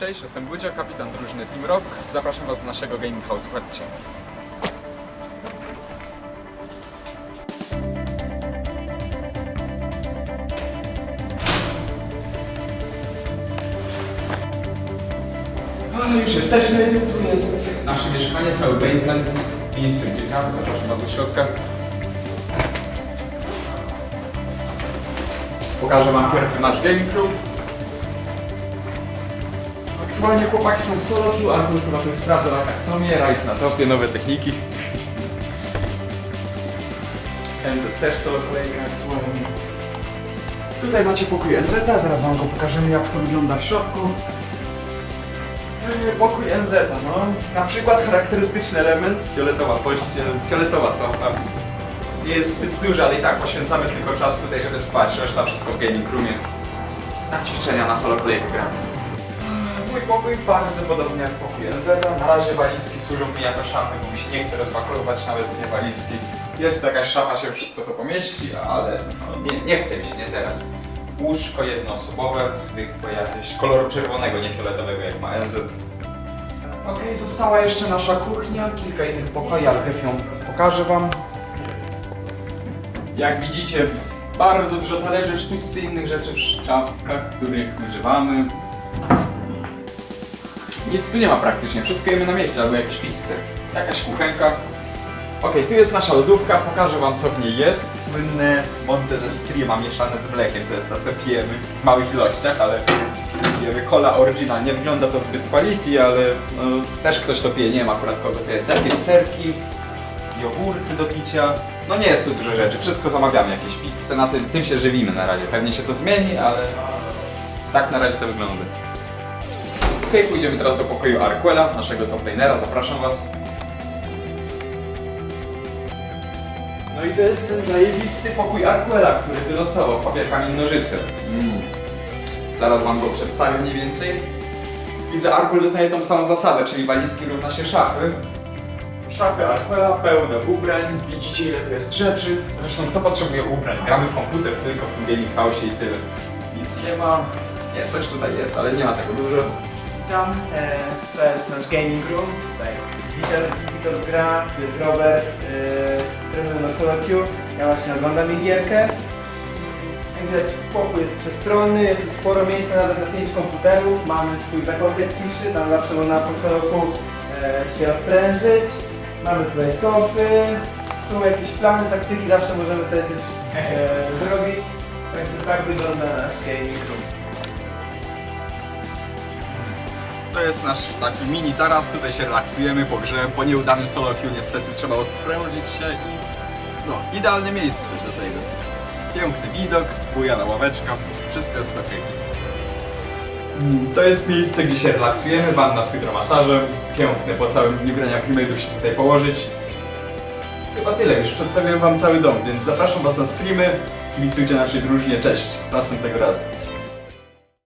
Cześć, jestem Gudzio, kapitan drużyny Team Rock. Zapraszam Was do naszego gaming house. Chodźcie. A, już jesteśmy. Tu jest nasze mieszkanie, cały basement. Miejsce, gdzie gramy. Zapraszam Was do środka. Pokażę Wam pierwszy nasz gaming room. Aktualnie chłopaki są w solo queue, Artur chyba coś sprawdza na customie, Rice na topie, nowe techniki. NZ też solo kolejka aktualnie. Tutaj macie pokój NZ, zaraz wam go pokażemy jak to wygląda w środku. Yy, Pokój NZ, no. Na przykład charakterystyczny element, fioletowa pościel, fioletowa sofa. Nie jest zbyt duża, ale i tak poświęcamy tylko czas tutaj, żeby spać, reszta wszystko w gaming roomie. Na ćwiczenia na solo kolejkę gramy. Mój pokój bardzo podobny jak pokój NZ. Na razie walizki służą mi jako szafy, bo mi się nie chce rozpakowywać nawet dwie walizki. Jest to jakaś szafa, się wszystko to pomieści, ale no, nie, nie chce mi się, nie teraz. Łóżko jednoosobowe, zwykłe jakieś koloru czerwonego, nie fioletowego jak ma NZ. Okej, została jeszcze nasza kuchnia, kilka innych pokoi, ale pierw ją pokażę wam. Jak widzicie, bardzo dużo talerzy sztućcy i innych rzeczy w szafkach, których używamy. Nic tu nie ma praktycznie, wszystko jemy na mieście, albo jakieś pizzy, jakaś kuchenka. Okej, tu jest nasza lodówka, pokażę wam co w niej jest. Słynne Monte ze Streama mieszane z mlekiem, to jest to co pijemy w małych ilościach, ale pijemy cola original. Nie wygląda to zbyt quality, ale no, też ktoś to pije, nie wiem akurat kogo to jest. Jakieś serki, jogurty do picia. No nie jest tu dużo rzeczy, wszystko zamawiamy, jakieś pizze, na tym, tym się żywimy na razie. Pewnie się to zmieni, ale tak na razie to wygląda. Okej, pójdziemy teraz do pokoju Arquela, naszego top lanera. Zapraszam Was. No i to jest ten zajebisty pokój Arquela, który wylosował papierkami nożyce. Mm. Zaraz Wam go przedstawię mniej więcej. Widzę, Arquel wyznaje tą samą zasadę, czyli walizki równa się szafy. Szafy Arquela pełne ubrań, widzicie ile tu jest rzeczy. Zresztą kto potrzebuje ubrań? Gramy w komputer tylko w tym gaming house i tyle. Nic nie ma. Nie, coś tutaj jest, ale nie ma tego dużo. Witam, e, to jest nasz gaming room. Tutaj Witel, Witel gra, jest Robert, e, trenuje na solo queue. Ja właśnie oglądam ich gierkę. Jak widać pokój jest przestronny, jest tu sporo miejsca nawet na 5 komputerów. Mamy swój zakątek ciszy, tam zawsze można po solo queue e, się rozprężyć. Mamy tutaj sofy, stół, jakieś plany, taktyki, zawsze możemy tutaj coś e, zrobić. Także tak wygląda nasz gaming room. To jest nasz taki mini taras, tutaj się relaksujemy po grze, po nieudanym solo queue niestety trzeba odprężyć się i no, idealne miejsce do tego. Piękny widok, bujana ławeczka, wszystko jest ok. To jest miejsce, gdzie się relaksujemy, wanna z hydromasażem, piękne po całym dniu grania primate'ów się tutaj położyć. Chyba tyle, już przedstawiłem wam cały dom, więc zapraszam was na streamy, kibicujcie naszej drużynie, cześć, następnego razu.